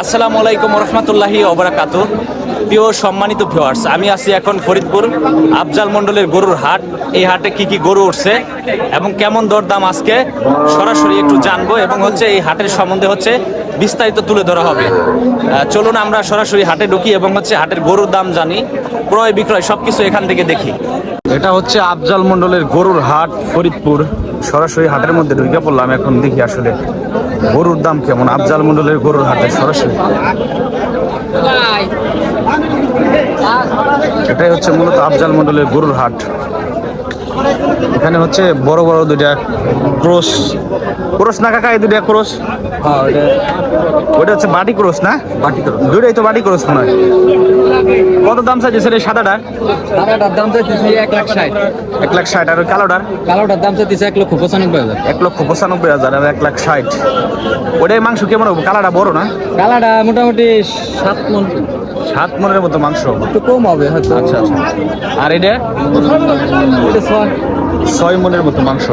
আসসালামু আলাইকুম রহমতুল্লাহি ওবরাকাতু। প্রিয় সম্মানিত ভিউয়ার্স আমি আছি এখন ফরিদপুর, আফজাল মণ্ডলের গরুর হাট। এই হাটে কি কি গরু উঠছে এবং কেমন দরদাম আজকে, সরাসরি একটু জানব এবং হচ্ছে এই হাটের সম্বন্ধে হচ্ছে বিস্তারিত তুলে ধরা হবে। চলুন আমরা সরাসরি হাটে ঢুকি এবং হচ্ছে হাটের গরুর দাম জানি, ক্রয় বিক্রয় সব কিছু এখান থেকে দেখি। এটা হচ্ছে আফজাল মন্ডলের গরুর হাট, ফরিদপুর। সরাসরি হাটের মধ্যে ঢুকে পড়লাম এখন, দেখি আসলে গরুর দাম কেমন, আফজাল মন্ডলের গরুর হাটে সরাসরি। এটাই হচ্ছে মূলত আফজাল মন্ডলের গরুর হাট। এখানে হচ্ছে বড় বড় দুইটা ক্রোস। ক্রোস না কাকা এই দুইটা ক্রোস? ওটা হচ্ছে বাটি ক্রোস না? বাটি ক্রোস। দুইটাই তো বাটি ক্রোস হয়। কত দাম চাইছে এই সাদাটার সাদাটার দাম চাইতেছি এক লাখ ষাট। এক লাখ ষাট আর ওই কালোটার? কালোটার দাম চাইতেছি এক লক্ষ পঁচানব্বই হাজার। এক লক্ষ পঁচানব্বই হাজার আর এক লাখ ষাট। ওটাই মাংস কেমন হবে? কালাটা বড় না? কালাটা মোটামুটি সাত মন। সাত মনের মতো মাংস। একটু কম হবে আচ্ছা আচ্ছা। আর এটা এটা ছয় ছয় মনের মতো মাংস।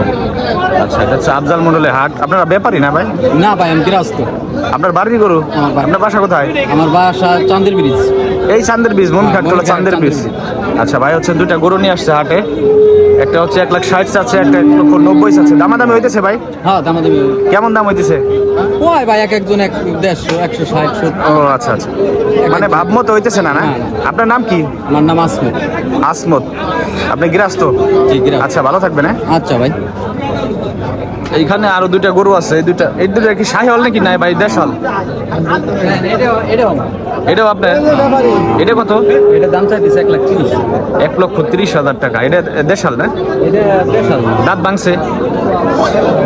আচ্ছা এটা হচ্ছে আফজাল মন্ডলের হাট। আপনারা ব্যাপারই না ভাই? না ভাই আমি গৃহস্থ। আপনার বাড়ি গরু? আপনার বাসা কোথায়? আমার বাসা চান্দের ব্রিজ। এই চান্দের বীজ মন ঘাট মনঘাট, চান্দের চান্দের আচ্ছা ভাই হচ্ছে দুইটা গরু নিয়ে আসছে হাটে। একটা হচ্ছে এক লাখ ষাট আছে একটা এক লক্ষ নব্বই আছে। দামাদামি হইতেছে ভাই? হ্যাঁ দাম কেমন দাম হইতেছে? ওই ভাই এক একজন এক দেড়শো একশো ষাট ও আচ্ছা আচ্ছা। মানে ভাবমতো হইতেছে না না। আপনার নাম কি? আমার নাম আসমত। আসমত। আপনি গৃহস্থ। আচ্ছা ভালো থাকবেন হ্যাঁ? আচ্ছা ভাই। এইখানে আরও দুইটা গরু আছে এই দুইটা এই দুইটা কি শাহি হল নাকি? নাই ভাই দেশাল এটাও এটাও আপনার? এটা কত? এটা দাম চাইতেছে এক লাখ তিরিশ। এক লক্ষ তিরিশ হাজার টাকা। এটা দেশাল না? দাঁত ভাঙছে?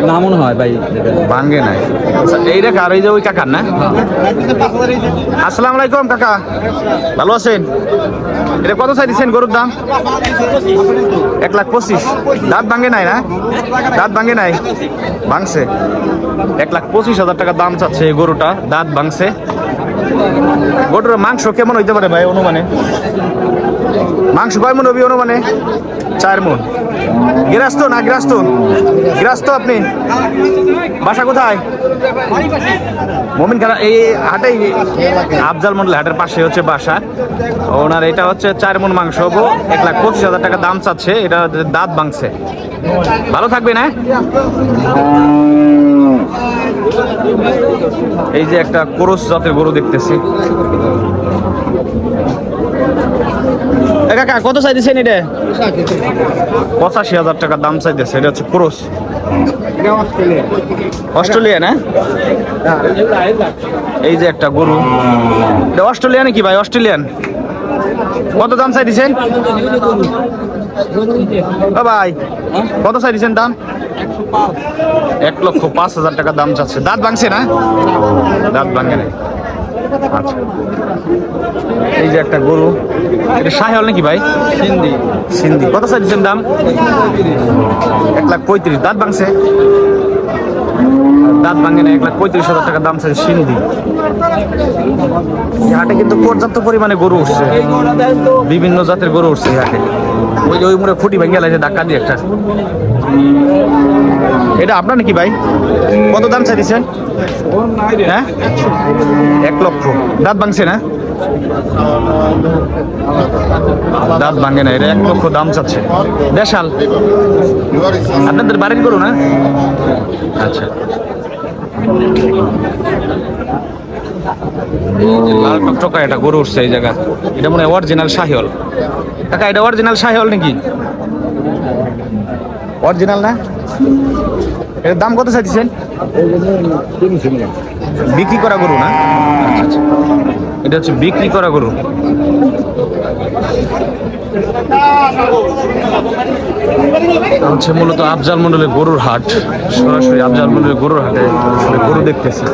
না মনে হয় ভাই। ভাঙ্গে নাই। আচ্ছা, এই রেখা আর এই যে ওই কাকার না? আসসালামু আলাইকুম কাকা। ভালো আছেন? এটা কত চাই দিচ্ছেন গরুর দাম? এক লাখ পঁচিশ। দাঁত ভাঙ্গে নাই না? দাঁত ভাঙ্গে নাই? ভাঙছে। এক লাখ পঁচিশ হাজার টাকা দাম চাচ্ছে গরুটা। দাঁত ভাঙছে। গরুর মাংস কেমন হইতে পারে ভাই অনুমানে? মাংস কয় মন হবি অনুমানে? চার মন। গৃহস্থ না গৃহস্থ? গৃহস্থ আপনি? বাসা কোথায়? মমিন খানা এই হাটে আফজাল মন্ডল হাটের পাশে হচ্ছে বাসা। ওনার এটা হচ্ছে চার মন মাংস হব এক লাখ পঁচিশ হাজার টাকা দাম চাচ্ছে, এটা দাঁত ভাঙছে। ভালো থাকবে না এই যে একটা কোরস জাতের গরু দেখতেছি। কাকা কত চাই দিচ্ছেন এটা? পঁচাশি হাজার টাকা দাম চাইতেছে এটা হচ্ছে ক্রোস। অস্ট্রেলিয়া না এই যে একটা গরু। এটা অস্ট্রেলিয়া নাকি ভাই? অস্ট্রেলিয়ান। কত দাম চাই দিচ্ছেন ও ভাই কত চাই দিচ্ছেন দাম? এক লক্ষ পাঁচ হাজার টাকা দাম চাচ্ছে। দাঁত ভাঙছে না? দাঁত ভাঙে না আচ্ছা। এই যে একটা গরু। এটা শাহি হল নাকি ভাই? হিন্দি সিন্ধি। কত চাই দিচ্ছেন দাম? এক লাখ পঁয়ত্রিশ। দাঁত ভাঙছে? দাঁত ভাঙে না এক লাখ পঁয়ত্রিশ হাজার টাকা দাম চাইছে সিন্ধি। হাটে কিন্তু পর্যাপ্ত পরিমাণে গরু উঠছে। বিভিন্ন জাতের গরু উঠছে হাটে। ওই যে ওই মুড়ে খুঁটি ভেঙে গেছে ধাক্কা দিয়ে একটা। এটা আপনার নাকি ভাই? কত দাম চাই দিচ্ছেন হ্যাঁ? এক লক্ষ। দাঁত ভাঙছে না? দাঁত ভাঙে না, এটা এক লক্ষ দাম চাচ্ছে। দেশাল। আপনাদের বাড়ির গরু না? আচ্ছা। এই যে লাল টকটকা এটা গরু উঠছে এই জায়গা এটা মনে হয় অরিজিনাল শাহিওল কাকা এটা অরিজিনাল শাহিওল নাকি? অরিজিনাল না? এর দাম কত চাইছেন বিক্রি করা গরু না? আচ্ছা আচ্ছা। এটা হচ্ছে বিক্রি করা গরু। হচ্ছে মূলত আফজাল মন্ডলের গরুর হাট। সরাসরি আফজাল মন্ডলের গরুর হাটে গরু দেখতেছি।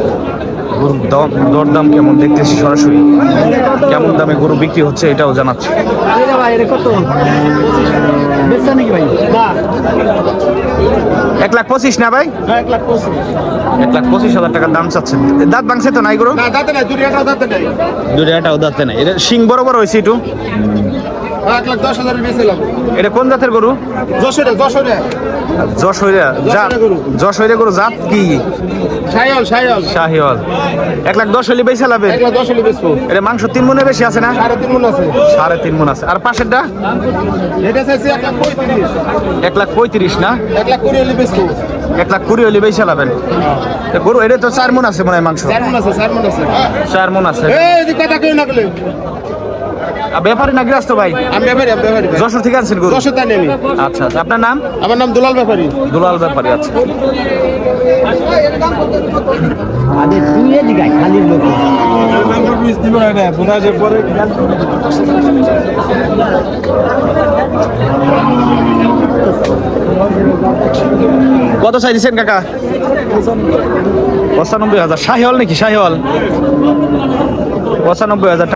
গরুর দম দরদাম কেমন দেখতেছি সরাসরি? কেমন দামে গরু বিক্রি হচ্ছে এটাও জানাচ্ছি। এক লাখ পঁচিশ না ভাই? এক লাখ পঁচিশ। হাজার টাকার দাম চাচ্ছেন। দাঁত ভাঙছে তো নাই গরু? দাঁতে নাই দুটো দাঁতে নাই। দুটো এটাও দাঁতে নাই। এটা শিং বড় বড় হয়েছে একটু। এক লাখ দশ হাজার বেছিলাম এটা কোন জাতের গরু? যশোরে যশোরে। যশোরে জাত গরু। যশোরে গরু জাত কি? এক লাখ দশ হলে বেশি লাভে? এক লাখ দশ হলে বেচবো। এটা মাংস তিন মনে বেশি আছে না? সাড়ে তিন মন আছে। সাড়ে তিন মন আছে। আর পাশেরটা? এটা চাইছি এক লাখ পঁয়ত্রিশ। এক লাখ পঁয়ত্রিশ না? এক লাখ কুড়ি হলে বেচবো। এক লাখ কুড়ি হলে বেশি লাভেন তা গরু এটা তো চার মন আছে মনে হয় মাংস। চার মন আছে চার মন আছে। চার মন আছে। কথা কেউ না গেলে আর ব্যাপারী না গৃহস্থ ভাই? আমি ব্যাপারী আমি ব্যাপারি ভাই। যশোর থেকে আনছেন গরু? যশোর তাই আমি। আচ্ছা আচ্ছা। আপনার নাম? আমার নাম দুলাল ব্যাপারী। দুলাল ব্যাপারী আচ্ছা। আয়, খালির লোক। কত চাই দিচ্ছেন কাকা? পঁচানব্বই হাজার। শাহিওয়াল নাকি? শাহিওয়াল। পঁচানব্বই হাজার টাকা।